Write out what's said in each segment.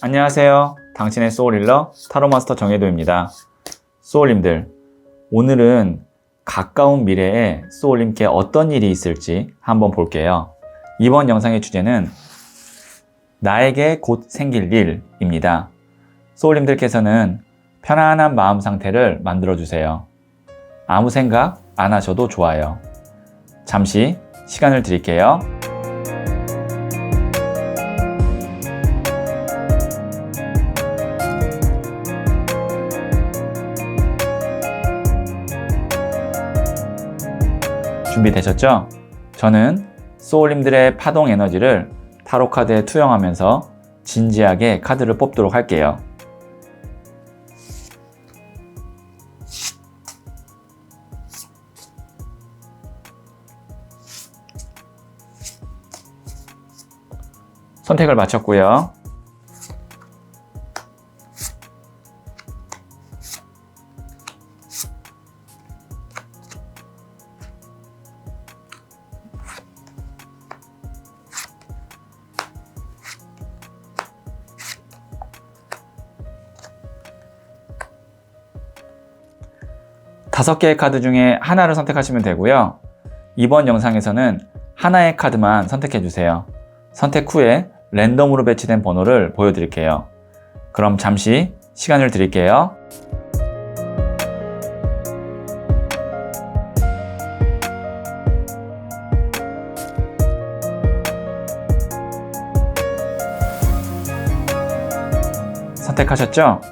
안녕하세요. 당신의 소울힐러 타로마스터 정혜도입니다. 소울님들, 오늘은 가까운 미래에 소울님께 어떤 일이 있을지 한번 볼게요. 이번 영상의 주제는 나에게 곧 생길 일입니다. 소울님들께서는 편안한 마음 상태를 만들어 주세요. 아무 생각 안 하셔도 좋아요. 잠시 시간을 드릴게요. 준비되셨죠? 저는 소울님들의 파동 에너지를 타로 카드에 투영하면서 진지하게 카드를 뽑도록 할게요. 선택을 마쳤고요. 다섯 개의 카드 중에 하나를 선택하시면 되고요. 이번 영상에서는 하나의 카드만 선택해 주세요. 선택 후에 랜덤으로 배치된 번호를 보여드릴게요. 그럼 잠시 시간을 드릴게요. 선택하셨죠?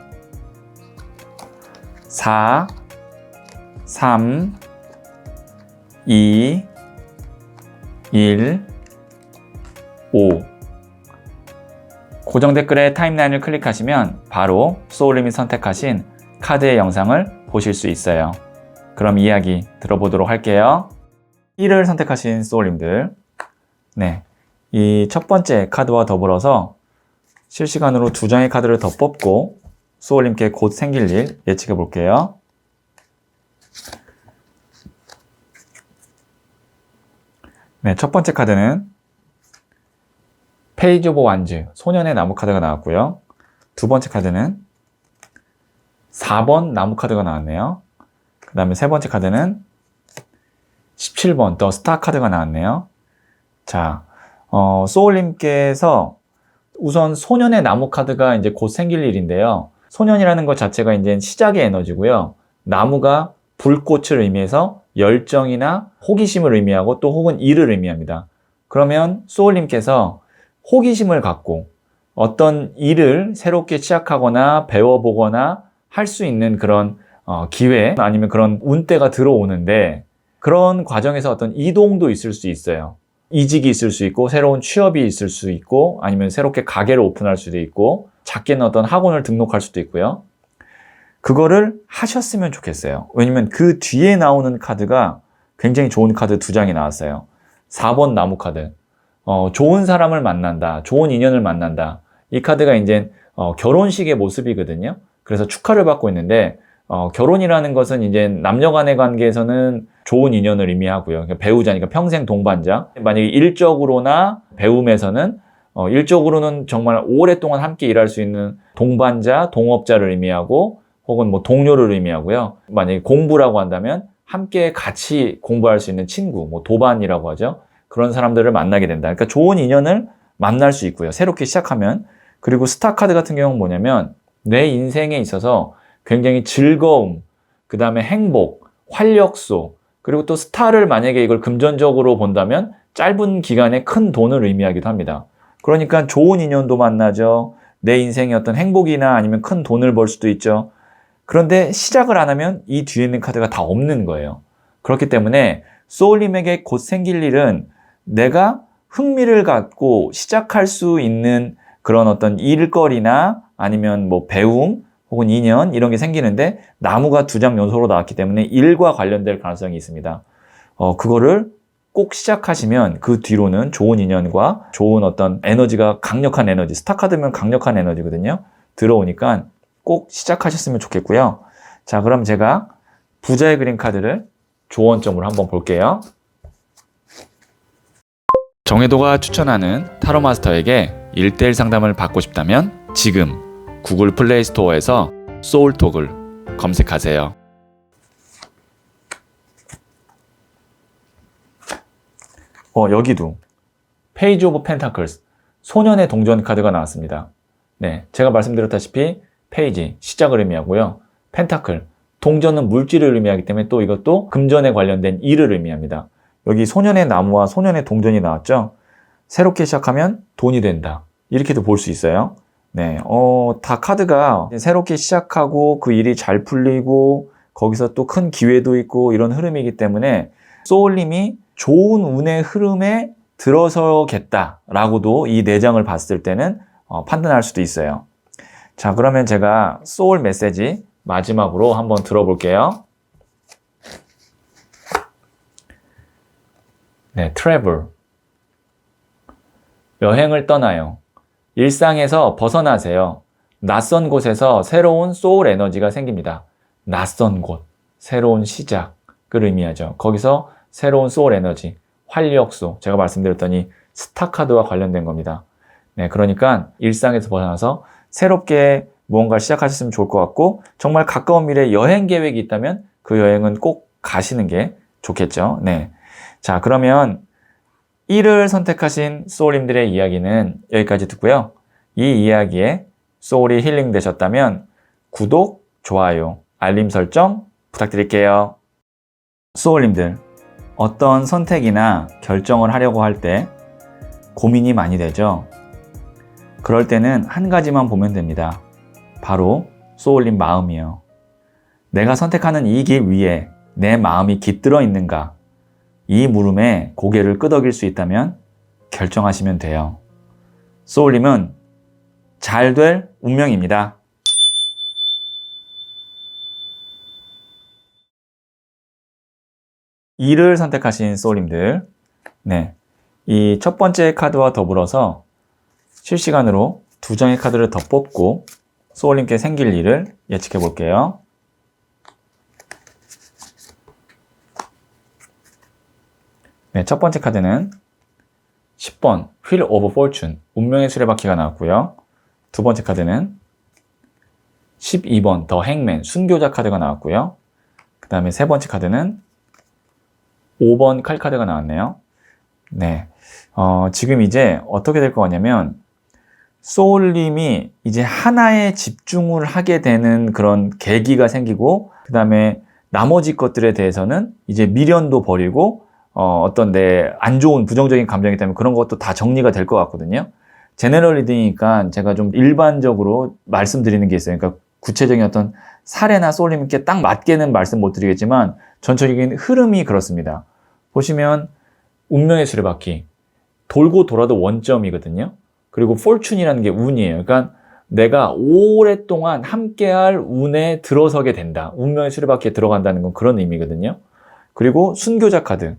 4, 3, 2, 1, 5. 고정 댓글에 타임라인을 클릭하시면 바로 소울님이 선택하신 카드의 영상을 보실 수 있어요. 그럼 이야기 들어보도록 할게요. 1을 선택하신 소울님들. 네. 이 첫 번째 카드와 더불어서 실시간으로 두 장의 카드를 더 뽑고 소울님께 곧 생길 일 예측해 볼게요. 네, 첫 번째 카드는 페이지 오브 완즈, 소년의 나무 카드가 나왔고요. 두 번째 카드는 4번 나무 카드가 나왔네요. 그 다음에 세 번째 카드는 17번 더 스타 카드가 나왔네요. 자, 어, 소울님께서 우선 소년의 나무 카드가 이제 곧 생길 일인데요. 소년이라는 것 자체가 이제 시작의 에너지고요. 나무가 불꽃을 의미해서 열정이나 호기심을 의미하고 또 혹은 일을 의미합니다. 그러면 소울님께서 호기심을 갖고 어떤 일을 새롭게 시작하거나 배워보거나 할 수 있는 그런 어, 기회 아니면 그런 운때가 들어오는데 그런 과정에서 어떤 이동도 있을 수 있어요. 이직이 있을 수 있고 새로운 취업이 있을 수 있고 아니면 새롭게 가게를 오픈할 수도 있고 작게는 어떤 학원을 등록할 수도 있고요. 그거를 하셨으면 좋겠어요. 왜냐면 그 뒤에 나오는 카드가 굉장히 좋은 카드 두 장이 나왔어요. 4번 나무 카드. 어, 좋은 사람을 만난다. 좋은 인연을 만난다. 이 카드가 이제 어, 결혼식의 모습이거든요. 그래서 축하를 받고 있는데 어, 결혼이라는 것은 이제 남녀 간의 관계에서는 좋은 인연을 의미하고요. 그러니까 배우자니까 평생 동반자. 만약에 일적으로나 배움에서는 어, 일적으로는 정말 오랫동안 함께 일할 수 있는 동반자, 동업자를 의미하고 혹은 뭐 동료를 의미하고요. 만약에 공부라고 한다면 함께 같이 공부할 수 있는 친구, 뭐 도반이라고 하죠. 그런 사람들을 만나게 된다. 그러니까 좋은 인연을 만날 수 있고요. 새롭게 시작하면. 그리고 스타 카드 같은 경우는 뭐냐면 내 인생에 있어서 굉장히 즐거움, 그 다음에 행복, 활력소, 그리고 또 스타를 만약에 이걸 금전적으로 본다면 짧은 기간에 큰 돈을 의미하기도 합니다. 그러니까 좋은 인연도 만나죠. 내 인생의 어떤 행복이나 아니면 큰 돈을 벌 수도 있죠. 그런데 시작을 안 하면 이 뒤에 있는 카드가 다 없는 거예요. 그렇기 때문에 소울님에게 곧 생길 일은 내가 흥미를 갖고 시작할 수 있는 그런 어떤 일거리나 아니면 뭐 배움 혹은 인연 이런 게 생기는데 나무가 두 장 연속으로 나왔기 때문에 일과 관련될 가능성이 있습니다. 어, 그거를 꼭 시작하시면 그 뒤로는 좋은 인연과 좋은 어떤 에너지가 강력한 에너지, 스타카드면 강력한 에너지거든요. 들어오니까 꼭 시작하셨으면 좋겠고요. 자, 그럼 제가 부자의 그림 카드를 조언점으로 한번 볼게요. 정혜도가 추천하는 타로 마스터에게 1대1 상담을 받고 싶다면 지금 구글 플레이 스토어에서 소울톡을 검색하세요. 어, 여기도 페이지 오브 펜타클스 소년의 동전 카드가 나왔습니다. 네, 제가 말씀드렸다시피 페이지 시작을 의미하고요. 펜타클 동전은 물질을 의미하기 때문에 또 이것도 금전에 관련된 일을 의미합니다. 여기 소년의 나무와 소년의 동전이 나왔죠. 새롭게 시작하면 돈이 된다. 이렇게도 볼 수 있어요. 네, 어, 다 카드가 새롭게 시작하고 그 일이 잘 풀리고 거기서 또 큰 기회도 있고 이런 흐름이기 때문에 소울님이 좋은 운의 흐름에 들어서겠다라고도 이 내장을 봤을 때는 어, 판단할 수도 있어요. 자, 그러면 제가 소울 메시지 마지막으로 한번 들어볼게요. 네, travel. 여행을 떠나요. 일상에서 벗어나세요. 낯선 곳에서 새로운 소울 에너지가 생깁니다. 낯선 곳, 새로운 시작을 의미하죠. 거기서 새로운 소울 에너지, 활력소, 제가 말씀드렸더니 스타카드와 관련된 겁니다. 네, 그러니까 일상에서 벗어나서 새롭게 무언가를 시작하셨으면 좋을 것 같고, 정말 가까운 미래에 여행 계획이 있다면 그 여행은 꼭 가시는 게 좋겠죠. 네. 자, 그러면 1을 선택하신 소울님들의 이야기는 여기까지 듣고요. 이 이야기에 소울이 힐링 되셨다면 구독, 좋아요, 알림 설정 부탁드릴게요. 소울님들, 어떤 선택이나 결정을 하려고 할 때 고민이 많이 되죠? 그럴 때는 한 가지만 보면 됩니다. 바로 소울님 마음이요. 내가 선택하는 이 길 위에 내 마음이 깃들어 있는가? 이 물음에 고개를 끄덕일 수 있다면 결정하시면 돼요. 소울님은 잘 될 운명입니다. 이를 선택하신 소울님들, 네. 이 첫 번째 카드와 더불어서 실시간으로 두 장의 카드를 더 뽑고 소울님께 생길 일을 예측해 볼게요. 네, 첫 번째 카드는 10번 휠 오브 포춘 운명의 수레바퀴가 나왔고요. 두 번째 카드는 12번 더 행맨 순교자 카드가 나왔고요. 그 다음에 세 번째 카드는 5번 칼 카드가 나왔네요. 네. 어, 지금 이제 어떻게 될것 같냐면 소울님이 이제 하나에 집중을 하게 되는 그런 계기가 생기고 그 다음에 나머지 것들에 대해서는 이제 미련도 버리고 어, 어떤 내 안 좋은 부정적인 감정이 때문에 그런 것도 다 정리가 될 것 같거든요. 제네럴 리딩이니까 제가 좀 일반적으로 말씀드리는 게 있어요. 그러니까 구체적인 어떤 사례나 소울님께 딱 맞게는 말씀 못 드리겠지만 전체적인 흐름이 그렇습니다. 보시면 운명의 수레바퀴 돌고 돌아도 원점이거든요. 그리고 fortune이라는 게 운이에요. 그러니까 내가 오랫동안 함께할 운에 들어서게 된다. 운명의 수레바퀴에 들어간다는 건 그런 의미거든요. 그리고 순교자 카드.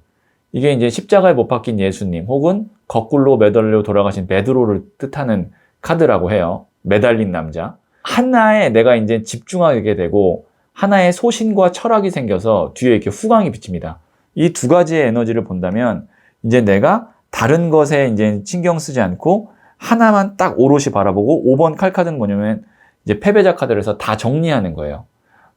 이게 이제 십자가에 못 박힌 예수님 혹은 거꾸로 매달려 돌아가신 베드로를 뜻하는 카드라고 해요. 매달린 남자. 하나에 내가 이제 집중하게 되고 하나의 소신과 철학이 생겨서 뒤에 이렇게 후광이 비칩니다. 이 두 가지의 에너지를 본다면 이제 내가 다른 것에 이제 신경 쓰지 않고 하나만 딱 오롯이 바라보고 5번 칼 카드는 뭐냐면 이제 패배자 카드를 해서 다 정리하는 거예요.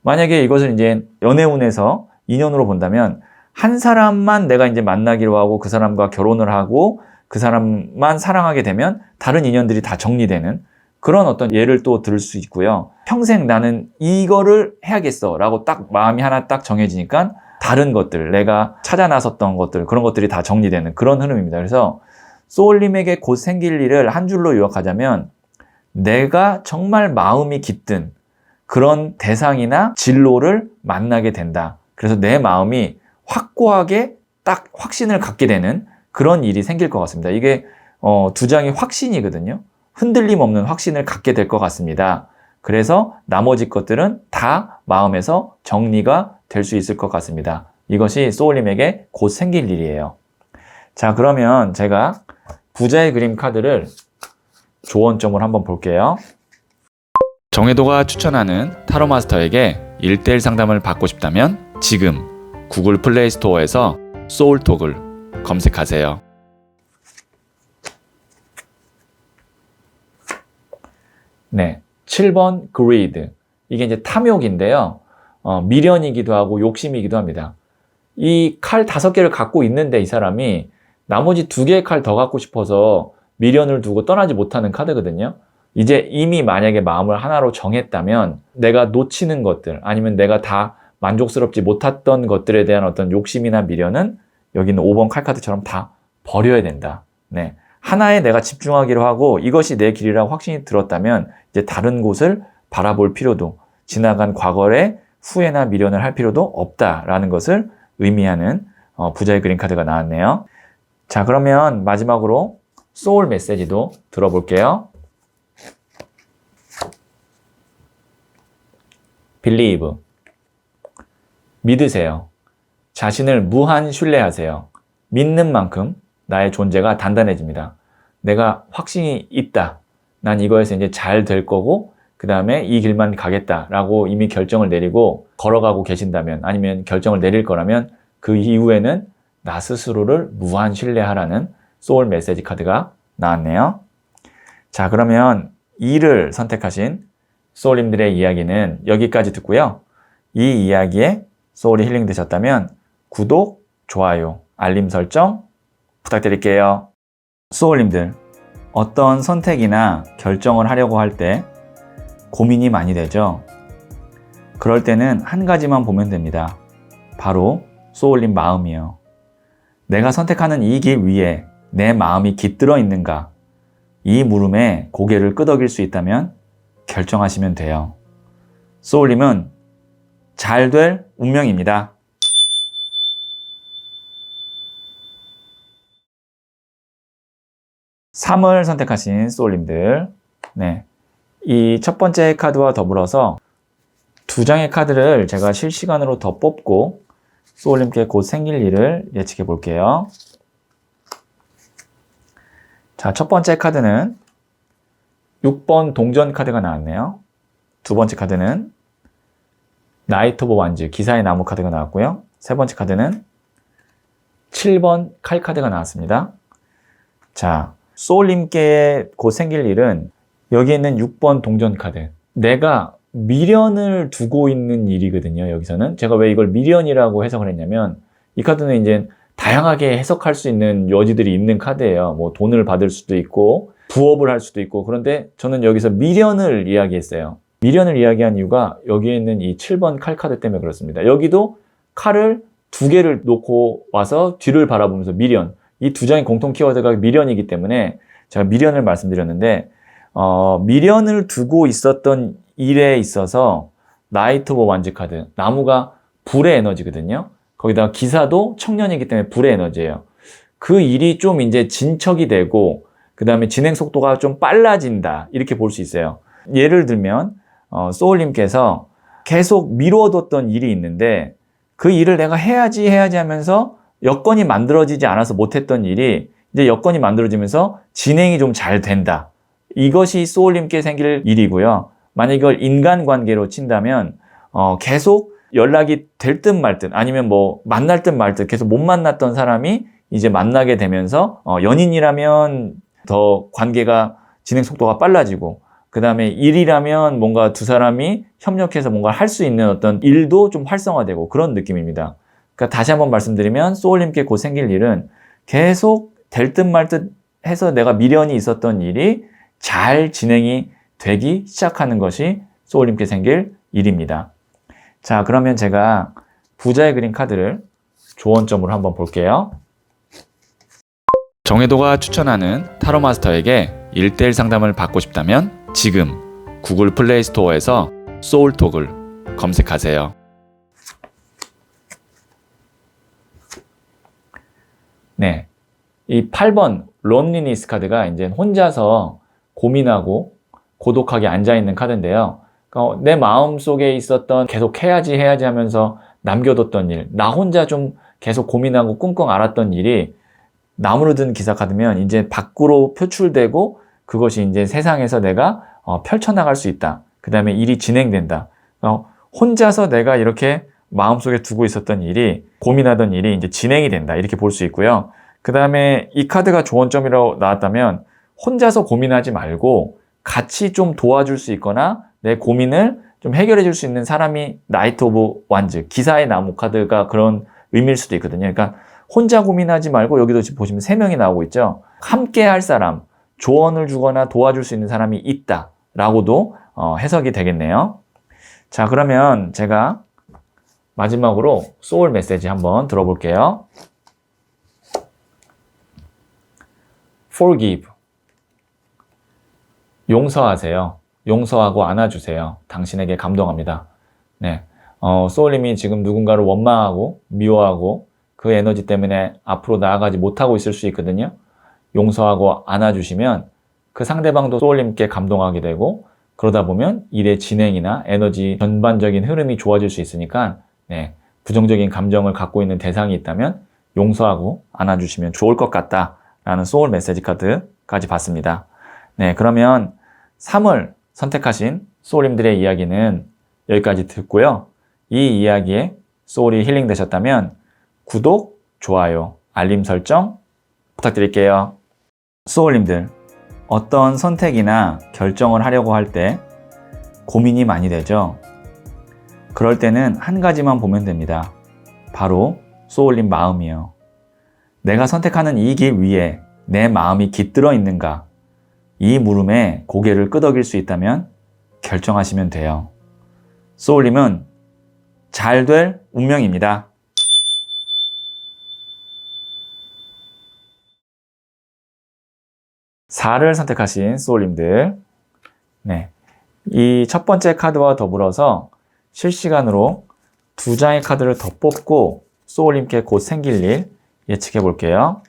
만약에 이것을 이제 연애운에서 인연으로 본다면 한 사람만 내가 이제 만나기로 하고 그 사람과 결혼을 하고 그 사람만 사랑하게 되면 다른 인연들이 다 정리되는 그런 어떤 예를 또 들을 수 있고요. 평생 나는 이거를 해야겠어 라고 딱 마음이 하나 딱 정해지니까 다른 것들, 내가 찾아 나섰던 것들, 그런 것들이 다 정리되는 그런 흐름입니다. 그래서 소울님에게 곧 생길 일을 한 줄로 요약하자면 내가 정말 마음이 깃든 그런 대상이나 진로를 만나게 된다. 그래서 내 마음이 확고하게 딱 확신을 갖게 되는 그런 일이 생길 것 같습니다. 이게 어, 두 장이 확신이거든요. 흔들림 없는 확신을 갖게 될 것 같습니다. 그래서 나머지 것들은 다 마음에서 정리가 될 수 있을 것 같습니다. 이것이 소울님에게 곧 생길 일이에요. 자, 그러면 제가 부자의 그림 카드를 조언점을 한번 볼게요. 정혜도가 추천하는 타로 마스터에게 1대1 상담을 받고 싶다면 지금 구글 플레이 스토어에서 소울톡을 검색하세요. 네. 7번 greed. 이게 이제 탐욕인데요. 어, 미련이기도 하고 욕심이기도 합니다. 이 칼 다섯 개를 갖고 있는데 이 사람이 나머지 두 개의 칼 더 갖고 싶어서 미련을 두고 떠나지 못하는 카드거든요. 이제 이미 만약에 마음을 하나로 정했다면 내가 놓치는 것들 아니면 내가 다 만족스럽지 못했던 것들에 대한 어떤 욕심이나 미련은 여기는 5번 칼카드처럼 다 버려야 된다. 네. 하나에 내가 집중하기로 하고 이것이 내 길이라고 확신이 들었다면 이제 다른 곳을 바라볼 필요도 지나간 과거의 후회나 미련을 할 필요도 없다라는 것을 의미하는 어, 부자의 그린 카드가 나왔네요. 자, 그러면 마지막으로 소울 메시지도 들어볼게요. believe. 믿으세요. 자신을 무한 신뢰하세요. 믿는 만큼 나의 존재가 단단해집니다. 내가 확신이 있다. 난 이거에서 이제 잘 될 거고, 그 다음에 이 길만 가겠다라고 이미 결정을 내리고 걸어가고 계신다면, 아니면 결정을 내릴 거라면 그 이후에는 나 스스로를 무한 신뢰하라는 소울 메시지 카드가 나왔네요. 자, 그러면 2를 선택하신 소울님들의 이야기는 여기까지 듣고요. 이 이야기에 소울이 힐링 되셨다면 구독, 좋아요, 알림 설정 부탁드릴게요. 소울님들, 어떤 선택이나 결정을 하려고 할 때 고민이 많이 되죠? 그럴 때는 한 가지만 보면 됩니다. 바로 소울님 마음이요. 내가 선택하는 이 길 위에 내 마음이 깃들어 있는가? 이 물음에 고개를 끄덕일 수 있다면 결정하시면 돼요. 소울님은 잘 될 운명입니다. (3을) 선택하신 소울님들 네. 이 첫 번째 카드와 더불어서 두 장의 카드를 제가 실시간으로 더 뽑고 소울님께 곧 생길 일을 예측해 볼게요. 자, 첫 번째 카드는 6번 동전 카드가 나왔네요. 두 번째 카드는 나이트 오브 완즈, 기사의 나무 카드가 나왔고요. 세 번째 카드는 7번 칼 카드가 나왔습니다. 자, 소울님께 곧 생길 일은 여기 있는 6번 동전 카드. 내가 미련을 두고 있는 일이거든요, 여기서는. 제가 왜 이걸 미련이라고 해석을 했냐면, 이 카드는 이제 다양하게 해석할 수 있는 여지들이 있는 카드예요. 뭐 돈을 받을 수도 있고, 부업을 할 수도 있고, 그런데 저는 여기서 미련을 이야기했어요. 미련을 이야기한 이유가 여기에 있는 이 7번 칼 카드 때문에 그렇습니다. 여기도 칼을 두 개를 놓고 와서 뒤를 바라보면서 미련. 이 두 장의 공통 키워드가 미련이기 때문에 제가 미련을 말씀드렸는데, 어, 미련을 두고 있었던 일에 있어서 나이트 오브 완즈 카드 나무가 불의 에너지거든요. 거기다가 기사도 청년이기 때문에 불의 에너지예요. 그 일이 좀 이제 진척이 되고 그 다음에 진행 속도가 좀 빨라진다 이렇게 볼 수 있어요. 예를 들면 어, 소울님께서 계속 미루어뒀던 일이 있는데 그 일을 내가 해야지 해야지 하면서 여건이 만들어지지 않아서 못했던 일이 이제 여건이 만들어지면서 진행이 좀 잘 된다. 이것이 소울님께 생길 일이고요. 만약 이걸 인간관계로 친다면 어, 계속 연락이 될 듯 말 듯 아니면 뭐 만날 듯 말 듯 계속 못 만났던 사람이 이제 만나게 되면서 어, 연인이라면 더 관계가 진행 속도가 빨라지고 그 다음에 일이라면 뭔가 두 사람이 협력해서 뭔가 할 수 있는 어떤 일도 좀 활성화되고 그런 느낌입니다. 그러니까 다시 한번 말씀드리면 소울님께 곧 생길 일은 계속 될 듯 말 듯 해서 내가 미련이 있었던 일이 잘 진행이 되기 시작하는 것이 소울님께 생길 일입니다. 자, 그러면 제가 부자의 그린 카드를 조언점으로 한번 볼게요. 정혜도가 추천하는 타로 마스터에게 1대1 상담을 받고 싶다면 지금 구글 플레이 스토어에서 소울톡을 검색하세요. 네. 이 8번 론리니스 카드가 이제 혼자서 고민하고 고독하게 앉아있는 카드인데요. 그러니까 내 마음 속에 있었던 계속 해야지 해야지 하면서 남겨뒀던 일, 나 혼자 좀 계속 고민하고 꿍꿍 앓았던 일이 나무로 든 기사 카드면 이제 밖으로 표출되고 그것이 이제 세상에서 내가 어, 펼쳐나갈 수 있다. 그 다음에 일이 진행된다. 어, 혼자서 내가 이렇게 마음속에 두고 있었던 일이 고민하던 일이 이제 진행이 된다. 이렇게 볼 수 있고요. 그 다음에 이 카드가 조언점이라고 나왔다면 혼자서 고민하지 말고 같이 좀 도와줄 수 있거나 내 고민을 좀 해결해 줄 수 있는 사람이 나이트 오브 완즈, 기사의 나무 카드가 그런 의미일 수도 있거든요. 그러니까 혼자 고민하지 말고 여기도 지금 보시면 세 명이 나오고 있죠. 함께 할 사람, 조언을 주거나 도와줄 수 있는 사람이 있다. 라고도 어, 해석이 되겠네요. 자, 그러면 제가 마지막으로 소울 메시지 한번 들어볼게요. forgive. 용서하세요. 용서하고 안아주세요. 당신에게 감동합니다. 네. 어, 소울님이 지금 누군가를 원망하고 미워하고 그 에너지 때문에 앞으로 나아가지 못하고 있을 수 있거든요. 용서하고 안아주시면 그 상대방도 소울님께 감동하게 되고 그러다 보면 일의 진행이나 에너지 전반적인 흐름이 좋아질 수 있으니까 네, 부정적인 감정을 갖고 있는 대상이 있다면 용서하고 안아주시면 좋을 것 같다라는 소울 메시지 카드까지 봤습니다. 네, 그러면 3을 선택하신 소울님들의 이야기는 여기까지 듣고요. 이 이야기에 소울이 힐링 되셨다면 구독, 좋아요, 알림 설정 부탁드릴게요. 소울님들, 어떤 선택이나 결정을 하려고 할 때 고민이 많이 되죠? 그럴 때는 한 가지만 보면 됩니다. 바로 소울님 마음이요. 내가 선택하는 이 길 위에 내 마음이 깃들어 있는가? 이 물음에 고개를 끄덕일 수 있다면 결정하시면 돼요. 소울님은 잘 될 운명입니다. 사를 선택하신 소울님들. 네. 이 첫 번째 카드와 더불어서 실시간으로 두 장의 카드를 더 뽑고 소울님께 곧 생길 일 예측해 볼게요.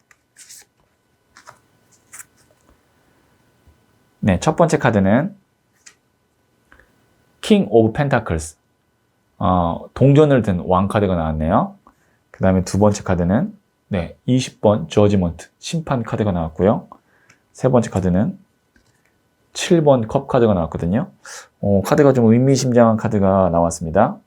네, 첫 번째 카드는 킹 오브 펜타클스. 어, 동전을 든 왕 카드가 나왔네요. 그 다음에 두 번째 카드는 네, 20번 저지먼트 심판 카드가 나왔고요. 세 번째 카드는 7번 컵 카드가 나왔거든요. 어, 카드가 좀 의미심장한 카드가 나왔습니다.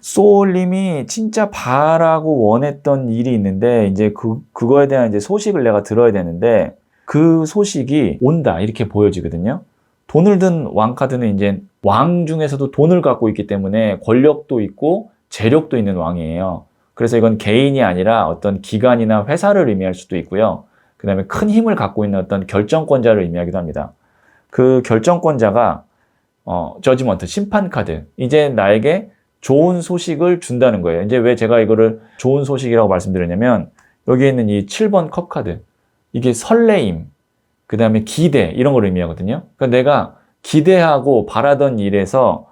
소울님이 진짜 바라고 원했던 일이 있는데, 이제 그, 그거에 대한 이제 소식을 내가 들어야 되는데, 그 소식이 온다. 이렇게 보여지거든요. 돈을 든 왕카드는 이제 왕 중에서도 돈을 갖고 있기 때문에 권력도 있고 재력도 있는 왕이에요. 그래서 이건 개인이 아니라 어떤 기관이나 회사를 의미할 수도 있고요. 그 다음에 큰 힘을 갖고 있는 어떤 결정권자를 의미하기도 합니다. 그 결정권자가 어, 저지먼트, 심판 카드. 이제 나에게 좋은 소식을 준다는 거예요. 이제 왜 제가 이거를 좋은 소식이라고 말씀드렸냐면 여기에 있는 이 7번 컵 카드. 이게 설레임, 그 다음에 기대, 이런 걸 의미하거든요. 그러니까 내가 기대하고 바라던 일에서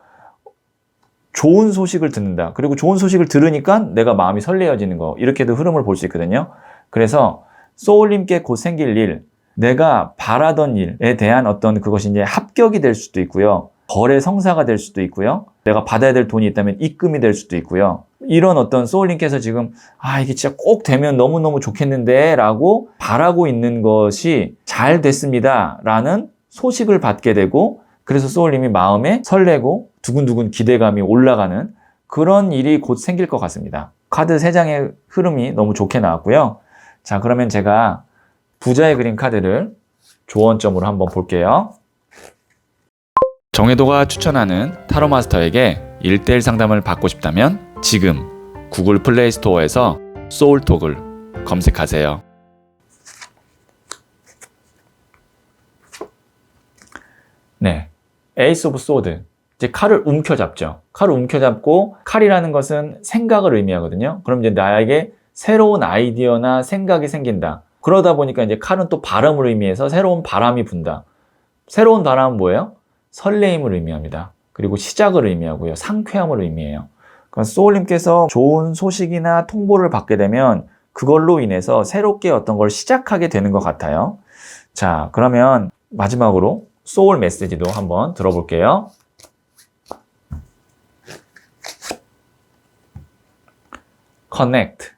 좋은 소식을 듣는다. 그리고 좋은 소식을 들으니까 내가 마음이 설레어지는 거. 이렇게도 흐름을 볼 수 있거든요. 그래서 소울님께 곧 생길 일, 내가 바라던 일에 대한 어떤 그것이 이제 합격이 될 수도 있고요. 거래 성사가 될 수도 있고요. 내가 받아야 될 돈이 있다면 입금이 될 수도 있고요. 이런 어떤 소울님께서 지금 아 이게 진짜 꼭 되면 너무너무 좋겠는데 라고 바라고 있는 것이 잘 됐습니다 라는 소식을 받게 되고 그래서 소울님이 마음에 설레고 두근두근 기대감이 올라가는 그런 일이 곧 생길 것 같습니다. 카드 3장의 흐름이 너무 좋게 나왔고요. 자 그러면 제가 부자의 그림 카드를 조언점으로 한번 볼게요. 정혜도가 추천하는 타로 마스터에게 1대1 상담을 받고 싶다면 지금 구글 플레이 스토어에서 소울톡을 검색하세요. 네. 에이스 오브 소드. 이제 칼을 움켜잡죠. 칼을 움켜잡고 칼이라는 것은 생각을 의미하거든요. 그럼 이제 나에게 새로운 아이디어나 생각이 생긴다. 그러다 보니까 이제 칼은 또 바람을 의미해서 새로운 바람이 분다. 새로운 바람은 뭐예요? 설레임을 의미합니다. 그리고 시작을 의미하고요. 상쾌함을 의미해요. 그러니까 소울님께서 좋은 소식이나 통보를 받게 되면 그걸로 인해서 새롭게 어떤 걸 시작하게 되는 것 같아요. 자, 그러면 마지막으로 소울 메시지도 한번 들어볼게요. connect.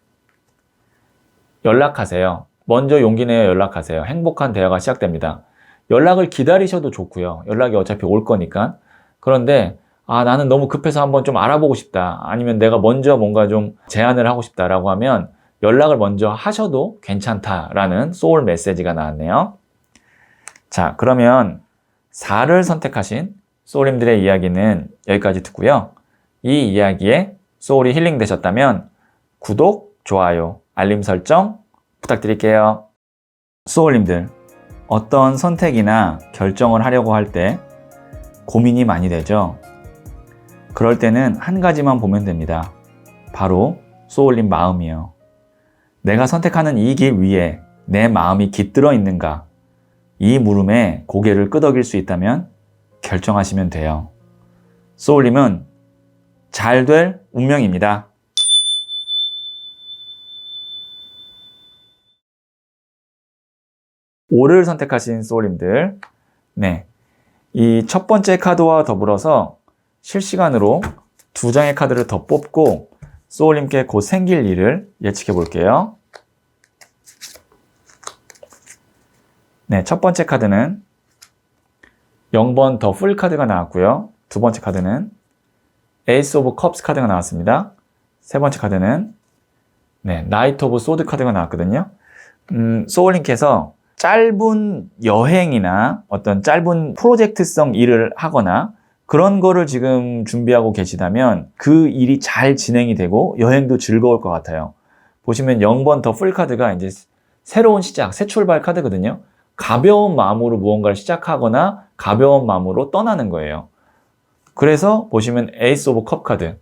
연락하세요. 먼저 용기 내어 연락하세요. 행복한 대화가 시작됩니다. 연락을 기다리셔도 좋고요. 연락이 어차피 올 거니까. 그런데 아 나는 너무 급해서 한번 좀 알아보고 싶다. 아니면 내가 먼저 뭔가 좀 제안을 하고 싶다라고 하면 연락을 먼저 하셔도 괜찮다라는 소울 메시지가 나왔네요. 자, 그러면 4를 선택하신 소울님들의 이야기는 여기까지 듣고요. 이 이야기에 소울이 힐링 되셨다면 구독, 좋아요, 알림 설정 부탁드릴게요. 소울님들, 어떤 선택이나 결정을 하려고 할 때 고민이 많이 되죠? 그럴 때는 한 가지만 보면 됩니다. 바로 소울님 마음이요. 내가 선택하는 이 길 위에 내 마음이 깃들어 있는가? 이 물음에 고개를 끄덕일 수 있다면 결정하시면 돼요. 소울님은 잘 될 운명입니다. 오를 선택하신 소울님들. 네. 이 첫 번째 카드와 더불어서 실시간으로 두 장의 카드를 더 뽑고 소울님께 곧 생길 일을 예측해 볼게요. 네, 첫 번째 카드는 0번 더 풀 카드가 나왔고요. 두 번째 카드는 에이스 오브 컵스 카드가 나왔습니다. 세 번째 카드는 네, 나이트 오브 소드 카드가 나왔거든요. 음, 소울님께서 짧은 여행이나 어떤 짧은 프로젝트성 일을 하거나 그런 거를 지금 준비하고 계시다면 그 일이 잘 진행이 되고 여행도 즐거울 것 같아요. 보시면 0번 더 풀 카드가 이제 새로운 시작, 새 출발 카드거든요. 가벼운 마음으로 무언가를 시작하거나 가벼운 마음으로 떠나는 거예요. 그래서 보시면 에이스 오브 컵 카드.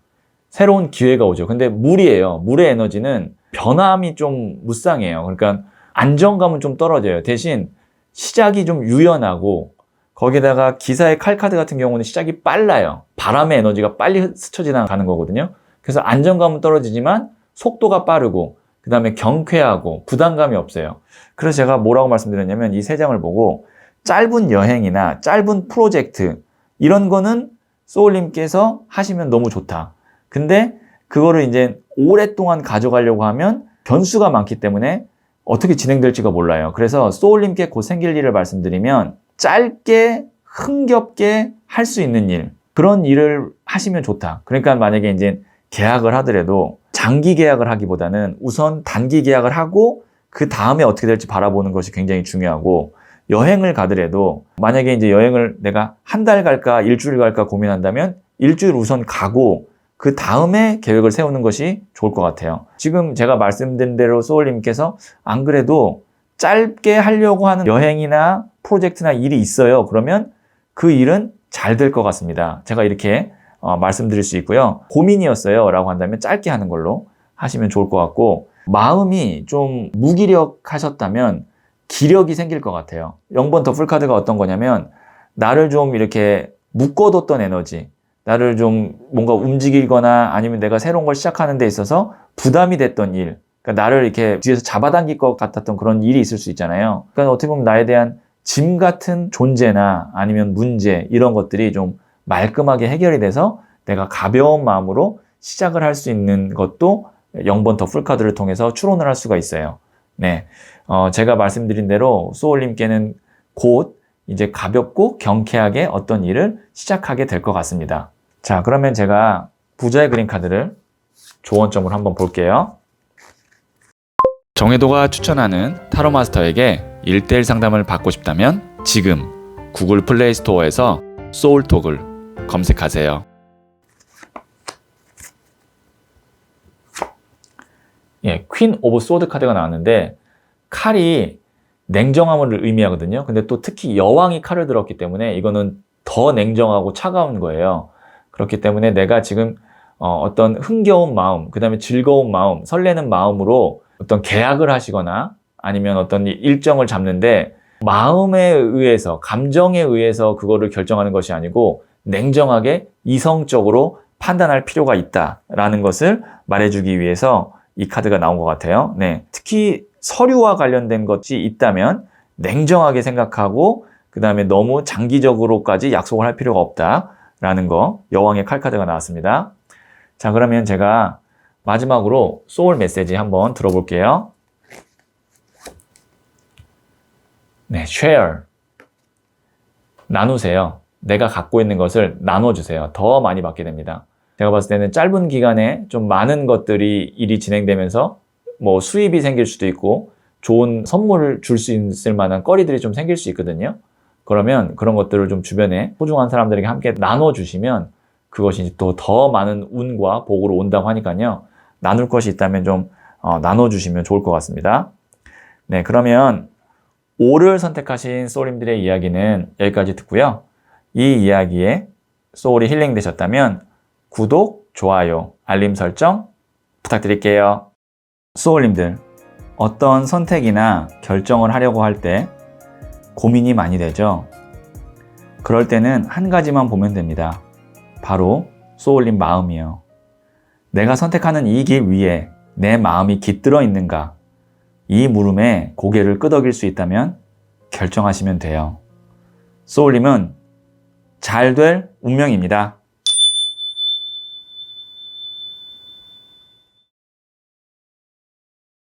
새로운 기회가 오죠. 근데 물이에요. 물의 에너지는 변함이 좀 무쌍해요. 그러니까 안정감은 좀 떨어져요. 대신 시작이 좀 유연하고 거기다가 기사의 칼카드 같은 경우는 시작이 빨라요. 바람의 에너지가 빨리 스쳐 지나가는 거거든요. 그래서 안정감은 떨어지지만 속도가 빠르고 그 다음에 경쾌하고 부담감이 없어요. 그래서 제가 뭐라고 말씀드렸냐면 이 세 장을 보고 짧은 여행이나 짧은 프로젝트 이런 거는 소울님께서 하시면 너무 좋다. 근데 그거를 이제 오랫동안 가져가려고 하면 변수가 많기 때문에 어떻게 진행될지가 몰라요. 그래서 소울님께 곧 생길 일을 말씀드리면 짧게 흥겹게 할 수 있는 일 그런 일을 하시면 좋다. 그러니까 만약에 이제 계약을 하더라도 장기 계약을 하기보다는 우선 단기 계약을 하고 그 다음에 어떻게 될지 바라보는 것이 굉장히 중요하고 여행을 가더라도 만약에 이제 여행을 내가 한 달 갈까 일주일 갈까 고민한다면 일주일 우선 가고 그 다음에 계획을 세우는 것이 좋을 것 같아요. 지금 제가 말씀드린 대로 소울님께서 안 그래도 짧게 하려고 하는 여행이나 프로젝트나 일이 있어요. 그러면 그 일은 잘 될 것 같습니다. 제가 이렇게 어, 말씀드릴 수 있고요. 고민이었어요. 라고 한다면 짧게 하는 걸로 하시면 좋을 것 같고, 마음이 좀 무기력 하셨다면 기력이 생길 것 같아요. 0번 더 풀카드가 어떤 거냐면, 나를 좀 이렇게 묶어뒀던 에너지, 나를 좀 뭔가 움직이거나 아니면 내가 새로운 걸 시작하는 데 있어서 부담이 됐던 일, 그러니까 나를 이렇게 뒤에서 잡아당길 것 같았던 그런 일이 있을 수 있잖아요. 그러니까 어떻게 보면 나에 대한 짐 같은 존재나 아니면 문제, 이런 것들이 좀 말끔하게 해결이 돼서 내가 가벼운 마음으로 시작을 할 수 있는 것도 0번 더 풀카드를 통해서 추론을 할 수가 있어요. 네. 어, 제가 말씀드린 대로 소울님께는 곧 이제 가볍고 경쾌하게 어떤 일을 시작하게 될 것 같습니다. 자, 그러면 제가 부자의 그림 카드를 조언점을 한번 볼게요. 정혜도가 추천하는 타로 마스터에게 1대1 상담을 받고 싶다면 지금 구글 플레이 스토어에서 소울톡을 검색하세요. 예, 퀸 오브 소드 카드가 나왔는데 칼이 냉정함을 의미하거든요. 근데 또 특히 여왕이 칼을 들었기 때문에 이거는 더 냉정하고 차가운 거예요. 그렇기 때문에 내가 지금 어, 떤 흥겨운 마음, 그 다음에 즐거운 마음, 설레는 마음으로 어떤 계약을 하시거나 아니면 어떤 일정을 잡는데 마음에 의해서, 감정에 의해서 그거를 결정하는 것이 아니고 냉정하게 이성적으로 판단할 필요가 있다라는 것을 말해주기 위해서 이 카드가 나온 것 같아요. 네. 특히 서류와 관련된 것이 있다면 냉정하게 생각하고 그 다음에 너무 장기적으로까지 약속을 할 필요가 없다 라는 거 여왕의 칼카드가 나왔습니다. 자 그러면 제가 마지막으로 소울 메시지 한번 들어볼게요. 네, share 나누세요. 내가 갖고 있는 것을 나눠주세요. 더 많이 받게 됩니다. 제가 봤을 때는 짧은 기간에 좀 많은 것들이 일이 진행되면서 뭐 수입이 생길 수도 있고 좋은 선물을 줄 수 있을 만한 거리들이 좀 생길 수 있거든요. 그러면 그런 것들을 좀 주변에 소중한 사람들에게 함께 나눠주시면 그것이 또 더 많은 운과 복으로 온다고 하니까요. 나눌 것이 있다면 좀 어, 나눠주시면 좋을 것 같습니다. 네, 그러면 5를 선택하신 소울님들의 이야기는 여기까지 듣고요. 이 이야기에 소울이 힐링되셨다면 구독, 좋아요, 알림 설정 부탁드릴게요. 소울님들, 어떤 선택이나 결정을 하려고 할 때 고민이 많이 되죠? 그럴 때는 한 가지만 보면 됩니다. 바로 소울님 마음이요. 내가 선택하는 이 길 위에 내 마음이 깃들어 있는가? 이 물음에 고개를 끄덕일 수 있다면 결정하시면 돼요. 소울님은 잘 될 운명입니다.